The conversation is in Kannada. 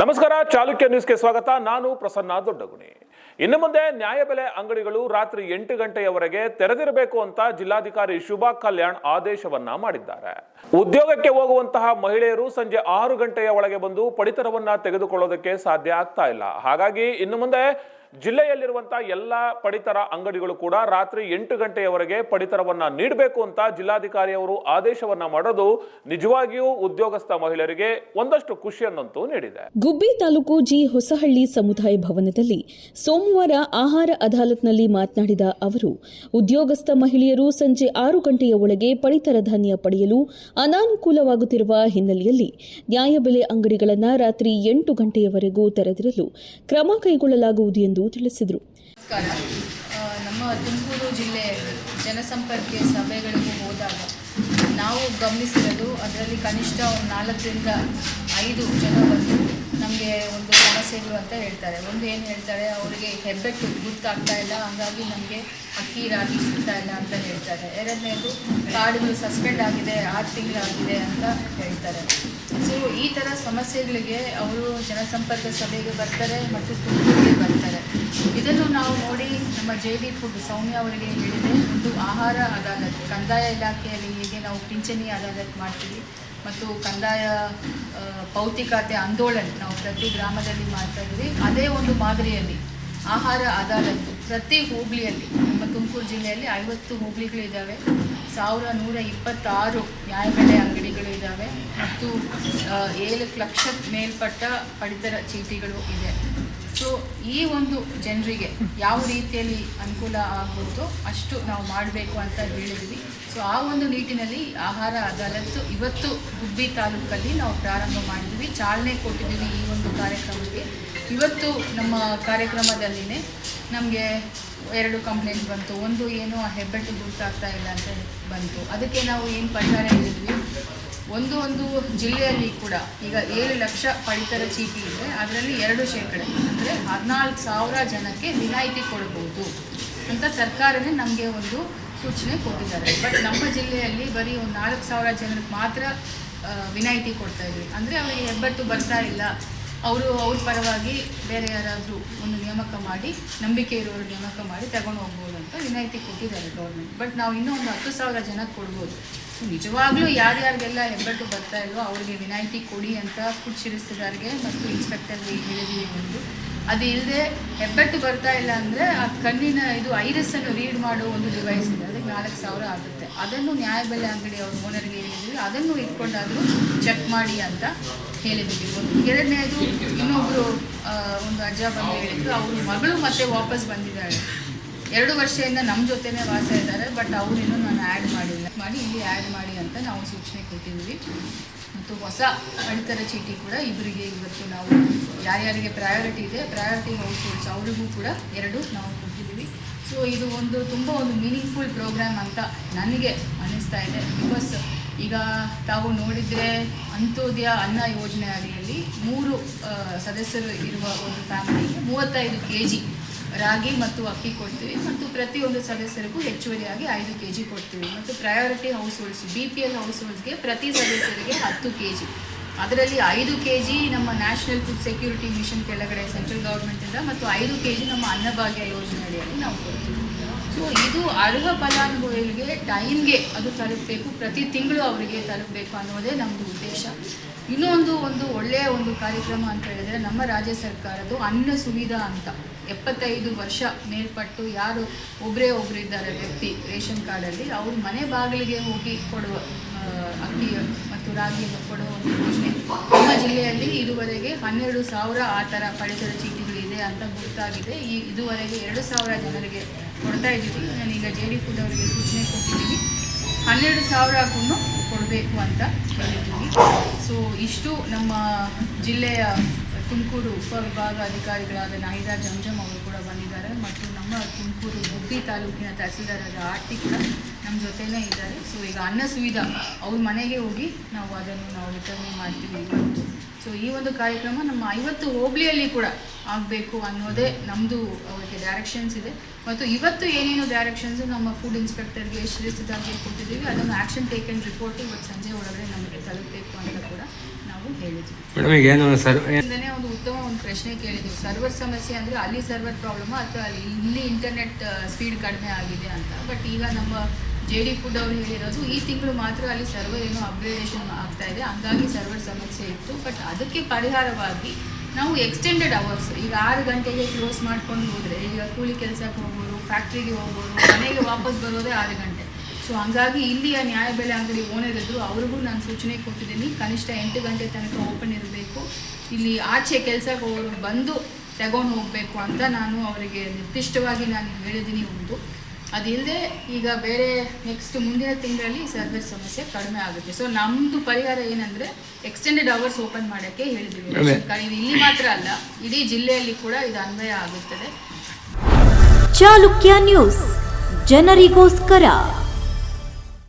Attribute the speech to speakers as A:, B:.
A: ನಮಸ್ಕಾರ, ಚಾಲುಕ್ಯ ನ್ಯೂಸ್ಗೆ ಸ್ವಾಗತ. ನಾನು ಪ್ರಸನ್ನ ದೊಡ್ಡಗುಣಿ. ಇನ್ನು ಮುಂದೆ ನ್ಯಾಯಬೆಲೆ ಅಂಗಡಿಗಳು ರಾತ್ರಿ ಎಂಟು ಗಂಟೆಯವರೆಗೆ ತೆರೆದಿರಬೇಕು ಅಂತ ಜಿಲ್ಲಾಧಿಕಾರಿ ಶುಭಾ ಕಲ್ಯಾಣ್ ಆದೇಶವನ್ನ ಮಾಡಿದ್ದಾರೆ. ಉದ್ಯೋಗಕ್ಕೆ ಹೋಗುವಂತಹ ಮಹಿಳೆಯರು ಸಂಜೆ ಆರು ಗಂಟೆಯ ಒಳಗೆ ಬಂದು ಪಡಿತರವನ್ನ ತೆಗೆದುಕೊಳ್ಳೋದಕ್ಕೆ ಸಾಧ್ಯ ಆಗ್ತಾ ಇಲ್ಲ. ಹಾಗಾಗಿ ಇನ್ನು ಮುಂದೆ ಜಿಲ್ಲೆಯಲ್ಲಿರುವಂತಹ ಎಲ್ಲ ಪಡಿತರ ಅಂಗಡಿಗಳು ಕೂಡ ರಾತ್ರಿ ಎಂಟು ಗಂಟೆಯವರೆಗೆ ಪಡಿತರವನ್ನ ನೀಡಬೇಕು ಅಂತ ಜಿಲ್ಲಾಧಿಕಾರಿಯವರು ಆದೇಶವನ್ನ ಮಾಡೋದು ನಿಜವಾಗಿಯೂ ಉದ್ಯೋಗಸ್ಥ ಮಹಿಳೆಯರಿಗೆ ಒಂದಷ್ಟು ಖುಷಿಯನ್ನಂತೂ ನೀಡಿದೆ.
B: ಗುಬ್ಬಿ ತಾಲೂಕು ಜಿ ಹೊಸಹಳ್ಳಿ ಸಮುದಾಯ ಭವನದಲ್ಲಿ ಸೋಮವಾರ ಆಹಾರ ಅದಾಲತ್ನಲ್ಲಿ ಮಾತನಾಡಿದ ಅವರು, ಉದ್ಯೋಗಸ್ಥ ಮಹಿಳೆಯರು ಸಂಜೆ ಆರು ಗಂಟೆಯ ಒಳಗೆ ಪಡಿತರ ಧಾನ್ಯ ಪಡೆಯಲು ಅನಾನುಕೂಲವಾಗುತ್ತಿರುವ ಹಿನ್ನೆಲೆಯಲ್ಲಿ ನ್ಯಾಯಬೆಲೆ ಅಂಗಡಿಗಳನ್ನು ರಾತ್ರಿ ಎಂಟು ಗಂಟೆಯವರೆಗೂ ತೆರೆದಿರಲು ಕ್ರಮ ಕೈಗೊಳ್ಳಲಾಗುವುದು ಎಂದು ತಿಳಿಸಿದರು.
C: ನಮಸ್ಕಾರ. ನಮ್ಮ ತುಮಕೂರು ಜಿಲ್ಲೆ ಜನಸಂಪರ್ಕ ಸಭೆಗಳಿಗೂ ಹೋದಾಗ ನಾವು ಗಮನಿಸಿರೋದು ಅದರಲ್ಲಿ ಕನಿಷ್ಠ ಒಂದು ನಾಲ್ಕರಿಂದ ಐದು ಜನ ಬಂದು ನಮಗೆ ಒಂದು ಸಮಸ್ಯೆಗಳು ಅಂತ ಹೇಳ್ತಾರೆ. ಒಂದು ಏನು ಹೇಳ್ತಾರೆ, ಅವರಿಗೆ ಹೆಬ್ಬೆಟ್ಟು ಗುರ್ತಾಗ್ತಾ ಇಲ್ಲ, ಹಾಗಾಗಿ ನಮಗೆ ಅಕ್ಕಿ ರಾಗಿ ಸಿಗ್ತಾ ಇಲ್ಲ ಅಂತ ಹೇಳ್ತಾರೆ. ಎರಡನೇದು ಕಾರ್ಡ್ಗಳು ಸಸ್ಪೆಂಡ್ ಆಗಿದೆ, ಆರು ತಿಂಗಳಾಗಿದೆ ಅಂತ ಹೇಳ್ತಾರೆ. ಸೊ ಈ ಥರ ಸಮಸ್ಯೆಗಳಿಗೆ ಅವರು ಜನಸಂಪರ್ಕ ಸಭೆಗೆ ಬರ್ತಾರೆ ಮತ್ತು ಬರ್ತಾರೆ ಇದನ್ನು ನಾವು ನೋಡಿ ನಮ್ಮ ಜೆ ಡಿ ಫುಡ್ ಸೌಮ್ಯ ಅವರಿಗೆ ಹೇಳಿದೆ. ಒಂದು ಆಹಾರ ಅದಾಲತ್ ಕಂದಾಯ ಇಲಾಖೆಯಲ್ಲಿ ಹೇಗೆ ನಾವು ಪಿಂಚಣಿ ಅದಾಲತ್ ಮಾಡ್ತೀವಿ ಮತ್ತು ಕಂದಾಯ ಪೌತಿಕತೆ ಆಂದೋಲನ ನಾವು ಪ್ರತಿ ಗ್ರಾಮದಲ್ಲಿ ಮಾಡ್ತಾ ಇದ್ದೀವಿ. ಅದೇ ಒಂದು ಮಾದರಿಯಲ್ಲಿ ಆಹಾರ ಅದಾಲತ್ತು ಪ್ರತಿ ಹೋಬಳಿಯಲ್ಲಿ, ನಮ್ಮ ತುಮಕೂರು ಜಿಲ್ಲೆಯಲ್ಲಿ ಐವತ್ತು ಹೋಬಳಿಗಳಿದ್ದಾವೆ. ಸಾವಿರ ನೂರ ಇಪ್ಪತ್ತಾರು ನ್ಯಾಯಬೆಲೆ ಅಂಗಡಿಗಳು ಇದ್ದಾವೆ ಮತ್ತು ಏಳು ಲಕ್ಷ ಮೇಲ್ಪಟ್ಟ ಪಡಿತರ ಚೀಟಿಗಳು ಇದೆ. ಸೊ ಈ ಒಂದು ಜನರಿಗೆ ಯಾವ ರೀತಿಯಲ್ಲಿ ಅನುಕೂಲ ಆಗುತ್ತೋ ಅಷ್ಟು ನಾವು ಮಾಡಬೇಕು ಅಂತ ಹೇಳಿದ್ವಿ. ಸೊ ಆ ಒಂದು ನಿಟ್ಟಿನಲ್ಲಿ ಆಹಾರ ಅದಾಲತ್ತು ಇವತ್ತು ಗುಬ್ಬಿ ತಾಲೂಕಲ್ಲಿ ನಾವು ಪ್ರಾರಂಭ ಮಾಡಿದ್ವಿ. ಚಾಲನೆ ಕೊಟ್ಟಿದ್ದೀವಿ ಈ ಒಂದು ಕಾರ್ಯಕ್ರಮಕ್ಕೆ. ಇವತ್ತು ನಮ್ಮ ಕಾರ್ಯಕ್ರಮದಲ್ಲಿನೇ ನಮಗೆ ಎರಡು ಕಂಪ್ಲೇಂಟ್ಸ್ ಬಂತು. ಒಂದು ಏನು ಆ ಹೆಬ್ಬೆಟ್ಟು ಗುರುತಾಗ್ತಾ ಇಲ್ಲ ಅಂತ ಬಂತು. ಅದಕ್ಕೆ ನಾವು ಏನು ಪರಿಹಾರ ಹೇಳಿದ್ವಿ. ಒಂದು ಒಂದು ಜಿಲ್ಲೆಯಲ್ಲಿ ಕೂಡ ಈಗ ಏಳು ಲಕ್ಷ ಪಡಿತರ ಚೀಟಿ ಇದೆ. ಅದರಲ್ಲಿ ಎರಡು ಶೇಕಡ. ಅಂದರೆ ಹದಿನಾಲ್ಕು ಸಾವಿರ ಜನಕ್ಕೆ ವಿನಾಯಿತಿ ಕೊಡ್ಬೋದು ಅಂತ ಸರ್ಕಾರವೇ ನಮಗೆ ಒಂದು ಸೂಚನೆ ಕೊಟ್ಟಿದ್ದಾರೆ. ಬಟ್ ನಮ್ಮ ಜಿಲ್ಲೆಯಲ್ಲಿ ಬರೀ ಒಂದು ನಾಲ್ಕು ಸಾವಿರ ಜನಕ್ಕೆ ಮಾತ್ರ ವಿನಾಯಿತಿ ಕೊಡ್ತಾ ಇದ್ವಿ ಅಂದರೆ ಅವರಿಗೆ ಹೆಬ್ಬೆಟ್ಟು ಬರ್ತಾ ಇಲ್ಲ. ಅವರು ಅವ್ರ ಪರವಾಗಿ ಬೇರೆ ಯಾರಾದರೂ ಒಂದು ನೇಮಕ ಮಾಡಿ, ನಂಬಿಕೆ ಇರೋರು ನೇಮಕ ಮಾಡಿ ತಗೊಂಡು ಹೋಗ್ಬೋದು ಅಂತ ವಿನಾಯಿತಿ ಕೊಟ್ಟಿದ್ದಾರೆ ಗೌರ್ಮೆಂಟ್ ಬಟ್ ನಾವು ಇನ್ನೂ ಒಂದು ಹತ್ತು ಸಾವಿರ ಜನಕ್ಕೆ ಕೊಡ್ಬೋದು. ಸೊ ನಿಜವಾಗ್ಲೂ ಯಾರ್ಯಾರಿಗೆಲ್ಲ ಹೆಬ್ಬೆಟ್ಟು ಬರ್ತಾ ಇಲ್ವೋ ಅವರಿಗೆ ವಿನಾಯಿತಿ ಕೊಡಿ ಅಂತ ಫುಡ್ ಶಿರಿಸಿದಾರ್ಗೆ ಮತ್ತು ಇನ್ಸ್ಪೆಕ್ಟರ್ಗೆ ಹೇಳಿದ್ದೀವಿ ಒಂದು. ಅದು ಇಲ್ಲದೆ ಹೆಬ್ಬೆಟ್ಟು ಬರ್ತಾ ಇಲ್ಲ ಅಂದರೆ ಆ ಕಣ್ಣಿನ ಇದು ಐರಸನ್ನು ರೀಡ್ ಮಾಡೋ ಒಂದು ಡಿವೈಸ್ ಇದೆ. ಅದಕ್ಕೆ ನಾಲ್ಕು ಸಾವಿರ ಆಗುತ್ತೆ. ಅದನ್ನು ನ್ಯಾಯಬೆಲೆ ಅಂಗಡಿ ಅವ್ರ ಓನರ್ಗೆ ಹೇಳಿದ್ದೀವಿ. ಅದನ್ನು ಇಟ್ಕೊಂಡಾದರೂ ಚೆಕ್ ಮಾಡಿ ಅಂತ ಒಂದು ಎರಡನೇದು ಇನ್ನೊಬ್ಬರು ಒಂದು ಅಜ್ಜ ಬಂದು ಹೇಳಿದ್ರು ಅವ್ರ ಮಗಳು ಮತ್ತೆ ವಾಪಸ್ ಬಂದಿದ್ದಾಳೆ ಎರಡು ವರ್ಷದಿಂದ ನಮ್ಮ ಜೊತೆನೇ ವಾಸ ಇದ್ದಾರೆ, ಬಟ್ ಅವರಿನ್ನೂ ನಾನು ಆ್ಯಡ್ ಮಾಡಿಲ್ಲ. ಮಾಡಿ ಇಲ್ಲಿ ಆ್ಯಡ್ ಮಾಡಿ ಅಂತ ನಾವು ಸೂಚನೆ ಕೊಟ್ಟಿದ್ವಿ ಮತ್ತು ಹೊಸ ಪಡಿತರ ಚೀಟಿ ಕೂಡ ಇಬ್ಬರಿಗೆ ಇವತ್ತು ನಾವು ಯಾರ್ಯಾರಿಗೆ ಪ್ರಯಾರಿಟಿ ಇದೆ ಪ್ರಯಾರಿಟಿ ಹೌಸ್ ಹೋಲ್ಡ್ಸ್ ಅವರಿಗೂ ಕೂಡ ಎರಡು ನಾವು ಕೊಟ್ಟಿದ್ದೀವಿ. ಸೊ ಇದು ಒಂದು ತುಂಬ ಒಂದು ಮೀನಿಂಗ್ಫುಲ್ ಪ್ರೋಗ್ರಾಮ್ ಅಂತ ನನಗೆ ಅನ್ನಿಸ್ತಾ ಇದೆ. ಬಿಕಾಸ್ ಈಗ ತಾವು ನೋಡಿದರೆ ಅಂತ್ಯೋದಯ ಅನ್ನ ಯೋಜನೆ ಅಡಿಯಲ್ಲಿ ಮೂರು ಸದಸ್ಯರು ಇರುವ ಒಂದು ಫ್ಯಾಮಿಲಿಗೆ ಮೂವತ್ತೈದು ಕೆ ಜಿ ರಾಗಿ ಮತ್ತು ಅಕ್ಕಿ ಕೊಡ್ತೀವಿ ಮತ್ತು ಪ್ರತಿಯೊಂದು ಸದಸ್ಯರಿಗೂ ಹೆಚ್ಚುವರಿಯಾಗಿ ಐದು ಕೆ ಜಿ ಕೊಡ್ತೀವಿ. ಮತ್ತು priority house holds B P L house ಹೋಲ್ಡ್ಸ್ಗೆ ಪ್ರತಿ ಸದಸ್ಯರಿಗೆ ಹತ್ತು ಕೆ ಜಿ ಅದರಲ್ಲಿ ಐದು ಕೆ ಜಿ ನಮ್ಮ ನ್ಯಾಷನಲ್ ಫುಡ್ ಸೆಕ್ಯೂರಿಟಿ ಮಿಷನ್ ಕೆಳಗಡೆ ಸೆಂಟ್ರಲ್ ಗೌರ್ಮೆಂಟಿಂದ ಮತ್ತು ಐದು ಕೆ ಜಿ ನಮ್ಮ ಅನ್ನಭಾಗ್ಯ ಯೋಜನೆ ಅಡಿಯಲ್ಲಿ ನಾವು ಕೊಡ್ತೀವಿ. ಸೊ ಇದು ಅರ್ಹ ಫಲಾನುಭವಿಗಳಿಗೆ ಟೈಮ್ಗೆ ಅದು ತಲುಪಬೇಕು, ಪ್ರತಿ ತಿಂಗಳು ಅವರಿಗೆ ತಲುಪಬೇಕು ಅನ್ನೋದೇ ನಮ್ಮದು ಉದ್ದೇಶ. ಇನ್ನೊಂದು ಒಂದು ಒಳ್ಳೆಯ ಒಂದು ಕಾರ್ಯಕ್ರಮ ಅಂತ ಹೇಳಿದರೆ ನಮ್ಮ ರಾಜ್ಯ ಸರ್ಕಾರದ್ದು ಅನ್ನ ಸುವಿಧಾ ಅಂತ. ಎಪ್ಪತ್ತೈದು ವರ್ಷ ಮೇಲ್ಪಟ್ಟು ಯಾರು ಒಬ್ಬರೇ ಒಬ್ಬರು ಇದ್ದಾರೆ ವ್ಯಕ್ತಿ ರೇಷನ್ ಕಾರ್ಡಲ್ಲಿ, ಅವರು ಮನೆ ಬಾಗಿಲಿಗೆ ಹೋಗಿ ಕೊಡುವ ಅಕ್ಕಿ ಮತ್ತು ರಾಗಿಯನ್ನು ಕೊಡುವ ಒಂದು ಯೋಜನೆ. ನಮ್ಮ ಜಿಲ್ಲೆಯಲ್ಲಿ ಇದುವರೆಗೆ ಹನ್ನೆರಡು ಸಾವಿರ ಆ ಥರ ಪಡಿತರ ಚೀಟಿಗಳಿದೆ ಅಂತ ಗೊತ್ತಾಗಿದೆ ಈ ಇದುವರೆಗೆ ಎರಡು ಸಾವಿರ ಜನರಿಗೆ ಕೊಡ್ತಾ ಇದ್ದೀವಿ. ನಾನೀಗ ಜೆ ಡಿ ಫುಡ್ ಅವರಿಗೆ ಸೂಚನೆ ಕೊಟ್ಟಿದ್ದೀನಿ. ಹನ್ನೆರಡು ಸಾವಿರಕ್ಕೂ ಕೊಡಬೇಕು ಅಂತ ಹೇಳಿದ್ದೀವಿ. ಸೊ ಇಷ್ಟು ನಮ್ಮ ಜಿಲ್ಲೆಯ ತುಮಕೂರು ಉಪವಿಭಾಗ ಅಧಿಕಾರಿಗಳಾದ ನಾಹಿದಾ ಜಂಜಮ್ ಅವರು ಕೂಡ ಬಂದಿದ್ದಾರೆ ಮತ್ತು ನಮ್ಮ ತುಮಕೂರು ಗುಬ್ಬಿ ತಾಲೂಕಿನ ತಹಸೀಲ್ದಾರರ ಆರ್ಟಿ ಕೂಡ ನಮ್ಮ ಜೊತೆನೇ ಇದ್ದಾರೆ. ಸೊ ಈಗ ಅನ್ನ ಸುವಿಧ, ಅವ್ರ ಮನೆಗೆ ಹೋಗಿ ನಾವು ಅದನ್ನು ನಾವು ವಿತರಣೆ ಮಾಡ್ತೀವಿ. ಸೊ ಈ ಒಂದು ಕಾರ್ಯಕ್ರಮ ನಮ್ಮ ಐವತ್ತು ಹೋಬಳಿಯಲ್ಲಿ ಕೂಡ ಆಗಬೇಕು ಅನ್ನೋದೇ ನಮ್ಮದು ಅವರಿಗೆ ಡೈರೆಕ್ಷನ್ಸ್ ಇದೆ. ಮತ್ತು ಇವತ್ತು ಏನೇನು ಡೈರೆಕ್ಷನ್ಸು ನಮ್ಮ ಫುಡ್ ಇನ್ಸ್ಪೆಕ್ಟರ್ಗೆ ಶ್ರೀಸಿದಾಗೆ ಕೊಟ್ಟಿದ್ದೀವಿ ಅದನ್ನು ಆ್ಯಕ್ಷನ್ ಟೇಕನ್ ರಿಪೋರ್ಟ್ ಇವತ್ತು ಸಂಜೆ ಒಳಗಡೆ ನಮಗೆ ತಲುಪಬೇಕು ಅಂತ ಕೂಡ ನಾವು ಹೇಳಿದ್ವಿ.
D: ಮೇಡಮ್
C: ಒಂದು ಉತ್ತಮ ಒಂದು ಪ್ರಶ್ನೆ ಕೇಳಿದ್ವಿ ಸರ್ವರ್ ಸಮಸ್ಯೆ ಅಂದರೆ ಅಲ್ಲಿ ಸರ್ವರ್ ಪ್ರಾಬ್ಲಮ್ ಅಥವಾ ಅಲ್ಲಿ ಇಲ್ಲಿ ಇಂಟರ್ನೆಟ್ ಸ್ಪೀಡ್ ಕಡಿಮೆ ಆಗಿದೆ ಅಂತ. ಬಟ್ ಈಗ ನಮ್ಮ ಜೆ ಡಿ ಫುಡ್ ಅವರು ಹೇಳಿರೋದು, ಈ ತಿಂಗಳು ಮಾತ್ರ ಅಲ್ಲಿ ಸರ್ವರ್ ಏನೋ ಅಪ್ಗ್ರೇಡೇಷನ್ ಆಗ್ತಾ ಇದೆ, ಹಂಗಾಗಿ ಸರ್ವರ್ ಸಮಸ್ಯೆ ಇತ್ತು. ಬಟ್ ಅದಕ್ಕೆ ಪರಿಹಾರವಾಗಿ ನಾವು ಎಕ್ಸ್ಟೆಂಡೆಡ್ ಅವರ್ಸ್ ಈಗ ಆರು ಗಂಟೆಗೆ ಕ್ಲೋಸ್ ಮಾಡ್ಕೊಂಡು ಹೋದರೆ, ಈಗ ಕೂಲಿ ಕೆಲಸಕ್ಕೆ ಹೋಗೋರು ಫ್ಯಾಕ್ಟ್ರಿಗೆ ಹೋಗೋರು, ಮನೆಗೆ ವಾಪಸ್ ಬರೋದೇ ಆರು ಗಂಟೆ. ಸೊ ಹಂಗಾಗಿ ಇಲ್ಲಿಯ ನ್ಯಾಯಬೆಲೆ ಅಂಗಡಿ ಓನರ್ ಇದ್ದರು ಅವ್ರಿಗೂ ನಾನು ಸೂಚನೆ ಕೊಟ್ಟಿದ್ದೀನಿ ಕನಿಷ್ಠ ಎಂಟು ಗಂಟೆ ತನಕ ಓಪನ್ ಇರಬೇಕು. ಇಲ್ಲಿ ಆಚೆ ಕೆಲಸಕ್ಕೆ ಹೋಗೋರು ಬಂದು ತಗೊಂಡು ಹೋಗಬೇಕು ಅಂತ ನಾನು ಅವರಿಗೆ ನಿರ್ದಿಷ್ಟವಾಗಿ ನಾನು ಹೇಳಿದ್ದೀನಿ. ಒಂದು ಅದಿಲ್ಲದೆ ಈಗ ಬೇರೆ ನೆಕ್ಸ್ಟ್ ಮುಂದಿನ ತಿಂಗಳಲ್ಲಿ ಸರ್ವಿಸ್ ಸಮಸ್ಯೆ ಕಡಿಮೆ ಆಗುತ್ತೆ. ಸೊ ನಮ್ಮದು ಪರಿಹಾರ ಏನಂದರೆ ಎಕ್ಸ್ಟೆಂಡೆಡ್ ಅವರ್ಸ್ ಓಪನ್ ಮಾಡೋಕ್ಕೆ ಹೇಳಿದ್ವಿ. ಇದು ಇಲ್ಲಿ ಮಾತ್ರ ಅಲ್ಲ ಇಡೀ ಜಿಲ್ಲೆಯಲ್ಲಿ ಕೂಡ ಇದು ಅನ್ವಯ ಆಗುತ್ತದೆ.
D: ಚಾಲುಕ್ಯ ನ್ಯೂಸ್. ಜನರಿಗೋಸ್ಕರ.